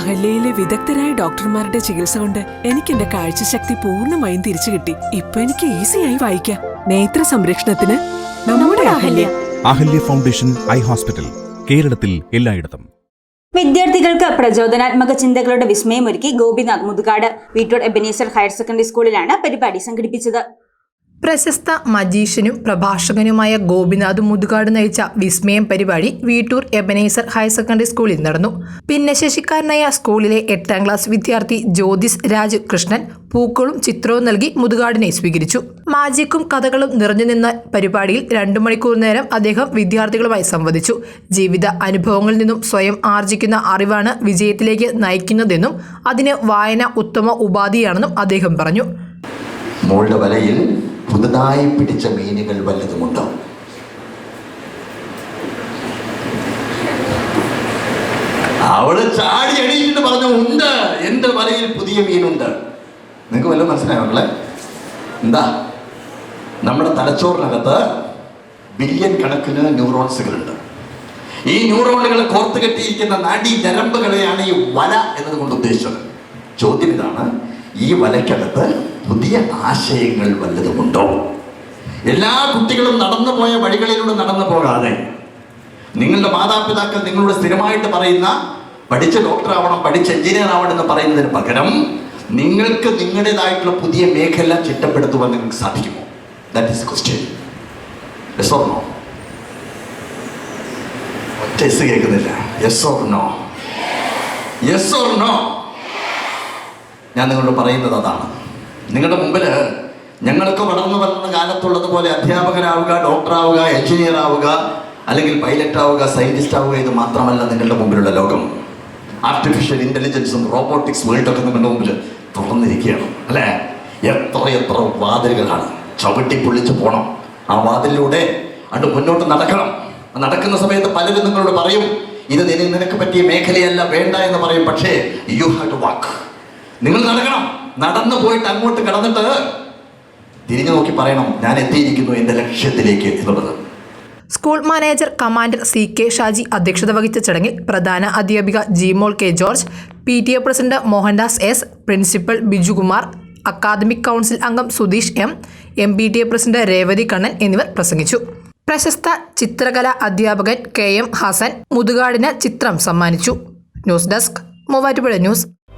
അഹല്യയിലെ വിദഗ്ധരായ ഡോക്ടർമാരുടെ ചികിത്സ കൊണ്ട് എനിക്ക് എന്റെ കാഴ്ചശക്തി പൂർണമായും തിരിച്ചു കിട്ടി. ഇപ്പൊ എനിക്ക് ഈസിയായി വായിക്കാം. നേത്ര സംരക്ഷണത്തിന് നമ്മുടെ Ahalya. Ahalya. Foundation eye hospital കേരളത്തിൽ എല്ലായിടത്തും. വിദ്യാർത്ഥികൾക്ക് പ്രചോദനാത്മക ചിന്തകളുടെ വിസ്മയമൊരുക്കി Gopinath Muthukad Veettoor Ebenezer higher secondary സ്കൂളിലാണ് പരിപാടി സംഘടിപ്പിച്ചത്. പ്രശസ്ത മജീഷ്യനും പ്രഭാഷകനുമായ ഗോപിനാഥ് മുതുകാട് നയിച്ച വിസ്മയം പരിപാടി വീട്ടൂർ എബനേസർ ഹയർ സെക്കൻഡറി സ്കൂളിൽ നടന്നു. ഭിന്നശേഷിക്കാരനായ സ്കൂളിലെ എട്ടാം ക്ലാസ് വിദ്യാർത്ഥി ജ്യോതിസ് രാജ് കൃഷ്ണൻ പൂക്കളും ചിത്രവും നൽകി മുതുകാടിനെ സ്വീകരിച്ചു. മാജിക്കും കഥകളും നിറഞ്ഞു നിന്ന പരിപാടിയിൽ രണ്ടു മണിക്കൂർ നേരം അദ്ദേഹം വിദ്യാർത്ഥികളുമായി സംവദിച്ചു. ജീവിത അനുഭവങ്ങളിൽ നിന്നും സ്വയം ആർജിക്കുന്ന അറിവാണ് വിജയത്തിലേക്ക് നയിക്കുന്നതെന്നും അതിന് വായന ഉത്തമ ഉപാധിയാണെന്നും അദ്ദേഹം പറഞ്ഞു. മോളുടെ വലയിൽ പുതുതായി പിടിച്ച മീനുകൾ വല്ലതുമുണ്ടോ? അവൾ ചാടി എണീറ്റിട്ട് പറഞ്ഞു ഉണ്ട്. എന്റെ വലയിൽ പുതിയ മീനുണ്ട്. നിങ്ങൾക്ക് വല്ലതും മനസ്സിലായോ മക്കളെ? എന്താ? നമ്മുടെ തലച്ചോറിനകത്ത് ബില്യൺ കണക്കിന് ന്യൂറോൺസുകളുണ്ട്. ഈ ന്യൂറോണുകൾ കോർത്ത് കെട്ടിയിരിക്കുന്ന നാഡി ഞരമ്പുകളെയാണ് ഈ വല എന്നതുകൊണ്ട് ഉദ്ദേശിച്ചത്. ചോദ്യം ഇതാണ് ഈ വലയ്ക്കകത്ത് പുതിയ ആശയങ്ങൾ വല്ലതുമുണ്ടോ? എല്ലാ കുട്ടികളും നടന്നു പോയ വഴികളിലൂടെ നടന്നു പോകാതെ നിങ്ങളുടെ മാതാപിതാക്കൾ നിങ്ങളോട് സ്ഥിരമായിട്ട് പറയുന്ന പഠിച്ച ഡോക്ടർ ആവണം പഠിച്ച എഞ്ചിനീയർ ആവണം എന്ന് പറയുന്നതിന് പകരം നിങ്ങൾക്ക് നിങ്ങളുടേതായിട്ടുള്ള പുതിയ മേഖല ചിട്ടപ്പെടുത്തുവാൻ നിങ്ങൾക്ക് സാധിക്കുമോ? That is question yes no ഒറ്റ എസ് കേൾക്കുന്നില്ല. Yes or no yes or no ഞാൻ നിങ്ങളോട് പറയുന്നത് അതാണ്. നിങ്ങളുടെ മുമ്പിൽ ഞങ്ങൾക്ക് വളർന്നു വരുന്ന കാലത്തുള്ളതുപോലെ അധ്യാപകരാവുക ഡോക്ടറാവുക എഞ്ചിനീയർ ആവുക അല്ലെങ്കിൽ പൈലറ്റ് ആവുക സയന്റിസ്റ്റ് ആവുക ഇത് മാത്രമല്ല നിങ്ങളുടെ മുമ്പിലുള്ള ലോകം. ആർട്ടിഫിഷ്യൽ ഇന്റലിജൻസും റോബോട്ടിക്സ് വേൾഡൊക്കെ നിങ്ങളുടെ മുമ്പിൽ തുറന്നിരിക്കുകയാണ് അല്ലേ? എത്ര എത്ര വാതിലുകളാണ്. ചവിട്ടി പൊളിച്ച് പോകണം ആ വാതിലിലൂടെ അത് മുന്നോട്ട് നടക്കണം. നടക്കുന്ന സമയത്ത് പലരും നിങ്ങളോട് പറയും ഇത് നിന- നിനക്ക് പറ്റിയ മേഖലയല്ല വേണ്ട എന്ന് പറയും. പക്ഷേ യു ഹാവ് ടു വാക്ക് നിങ്ങൾ നടക്കണം. നടന്നു പോയിട്ട് അങ്ങോട്ട് കടന്നിട്ട് തിരിഞ്ഞു നോക്കി പറയണം ഞാൻ എത്തിയിരിക്കുന്നു എന്റെ ലക്ഷ്യത്തിലേക്ക് എന്നുള്ളത്. School manager commander C K Shaji അധ്യക്ഷത വഹിച്ച ചടങ്ങിൽ പ്രധാന അധ്യാപിക Jimol K George P T A president Mohandas S principal Bijukumar academic council അംഗം Sudheesh M M P T A president Revathi Kannan എന്നിവർ പ്രസംഗിച്ചു. പ്രശസ്ത ചിത്രകല അധ്യാപകൻ കെ എം ഹസൻ മുതുകാടിന് ചിത്രം സമ്മാനിച്ചു. News desk Muvattupuzha news.